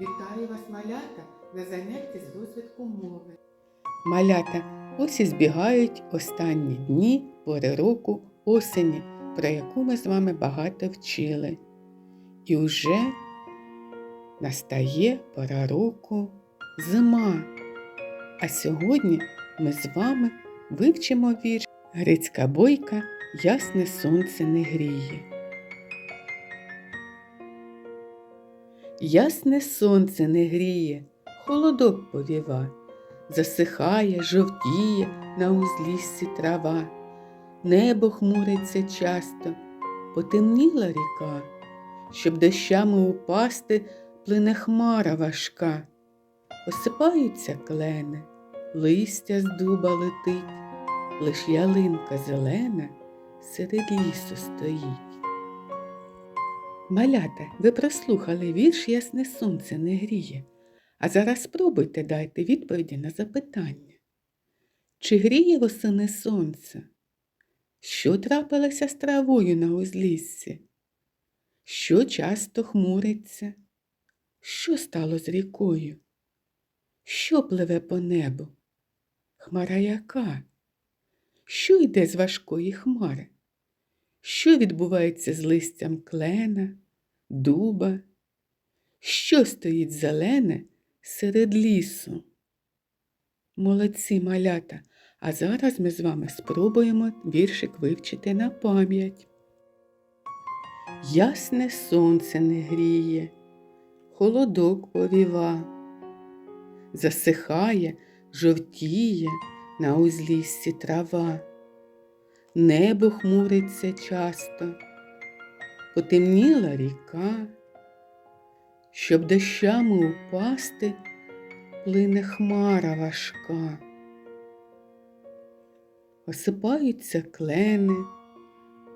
Вітаю вас, малята, на занятті з розвитку мови. Малята, ось і збігають останні дні пори року осені, про яку ми з вами багато вчили. І вже настає пора року зима. А сьогодні ми з вами вивчимо вірш Грицька бойка Ясне сонце не гріє. Ясне сонце не гріє, холодок повіва, засихає, жовтіє на узліссі трава, небо хмуриться часто, потемніла ріка, щоб дощами упасти плине хмара важка, осипаються клени, листя з дуба летить, лиш ялинка зелена серед лісу стоїть. Малята, ви прослухали вірш Ясне сонце не гріє. А зараз спробуйте дайте відповіді на запитання. Чи гріє восени сонце? Що трапилося з травою на узліссі? Що часто хмуриться? Що стало з рікою? Що пливе по небу? Хмара яка? Що йде з важкої хмари? Що відбувається з листям клена, дуба? Що стоїть зелене серед лісу? Молодці малята, а зараз ми з вами спробуємо віршик вивчити на пам'ять. Ясне сонце не гріє, холодок повіва, засихає, жовтіє на узліссі трава, небо хмуриться часто, потемніла ріка, щоб дощами упасти плине хмара важка. Осипаються клени,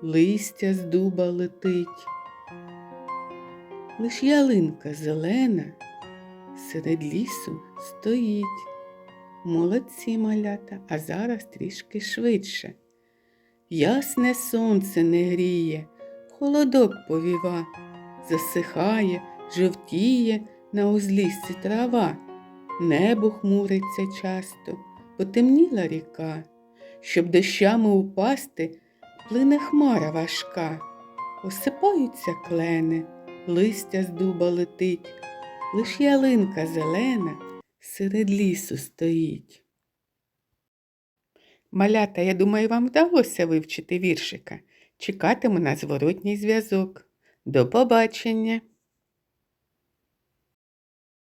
листя з дуба летить, лиш ялинка зелена серед лісу стоїть. Молодці малята, а зараз трішки швидше. Ясне сонце не гріє, холодок повіва, засихає, жовтіє на узліссі трава, небо хмуриться часто, потемніла ріка, щоб дощами упасти, плине хмара важка, осипаються клени, листя з дуба летить, лиш ялинка зелена серед лісу стоїть. Малята, я думаю, вам вдалося вивчити віршика. Чекатиму на зворотній зв'язок. До побачення!